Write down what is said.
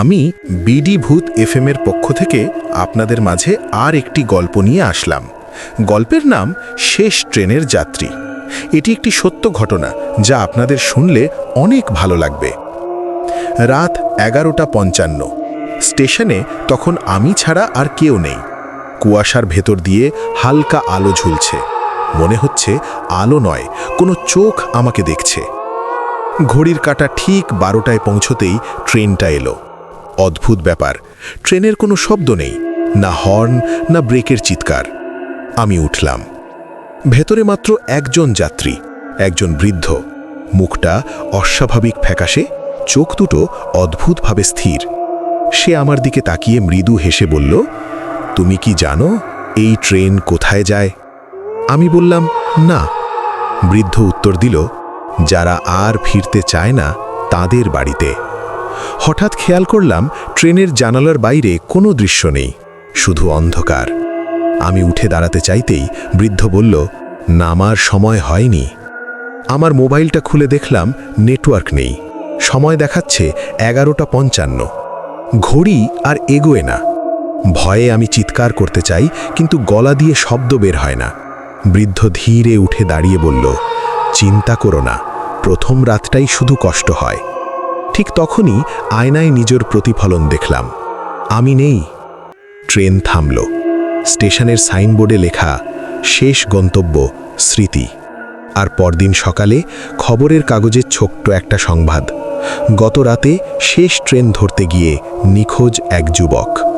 আমি বিডি ভূত এফএম এর পক্ষ থেকে আপনাদের মাঝে আর একটি গল্প নিয়ে আসলাম। গল্পের নাম শেষ ট্রেনের যাত্রী। এটি একটি সত্য ঘটনা যা আপনাদের শুনলে অনেক ভালো লাগবে। রাত এগারোটা পঞ্চান্ন। স্টেশনে তখন আমি ছাড়া আর কেউ নেই। কুয়াশার ভেতর দিয়ে হালকা আলো ঝুলছে। মনে হচ্ছে আলো নয়, কোনো চোখ আমাকে দেখছে। ঘড়ির কাঁটা ঠিক বারোটায় পৌঁছতেই ট্রেনটা এলো। অদ্ভুত ব্যাপার। ট্রেনের কোনো শব্দ নেই, না হর্ন, না ব্রেকের চিৎকার। আমি উঠলাম। ভেতরে মাত্র একজন যাত্রী, একজন বৃদ্ধ। মুখটা অস্বাভাবিক ফ্যাকাশে, চোখ দুটো অদ্ভুতভাবে স্থির। সে আমার দিকে তাকিয়ে মৃদু হেসে বলল, তুমি কি জানো এই ট্রেন কোথায় যায়? আমি বললাম, না। বৃদ্ধ উত্তর দিল, যারা আর ফিরতে চায় না তাদের বাড়িতে। হঠাৎ খেয়াল করলাম ট্রেনের জানালার বাইরে কোনো দৃশ্য নেই, শুধু অন্ধকার। আমি উঠে দাঁড়াতে চাইতেই বৃদ্ধ বলল, নামার সময় হয়নি। আমার মোবাইলটা খুলে দেখলাম নেটওয়ার্ক নেই, সময় দেখাচ্ছে এগারোটা পঞ্চান্ন। ঘড়ি আর এগোয় না। ভয়ে আমি চিৎকার করতে চাই, কিন্তু গলা দিয়ে শব্দ বের হয় না। বৃদ্ধ ধীরে উঠে দাঁড়িয়ে বলল, চিন্তা করো না, প্রথম রাতটাই শুধু কষ্ট হয়। ঠিক তখনই আয়নায় নিজের প্রতিফলন দেখলাম। আমি নেই। ট্রেন থামল। স্টেশনের সাইনবোর্ডে লেখা, শেষ গন্তব্য, স্মৃতি। আর পরদিন সকালে খবরের কাগজের ছোট্ট একটা সংবাদ। গত রাতে শেষ ট্রেন ধরতে গিয়ে নিখোঁজ এক যুবক।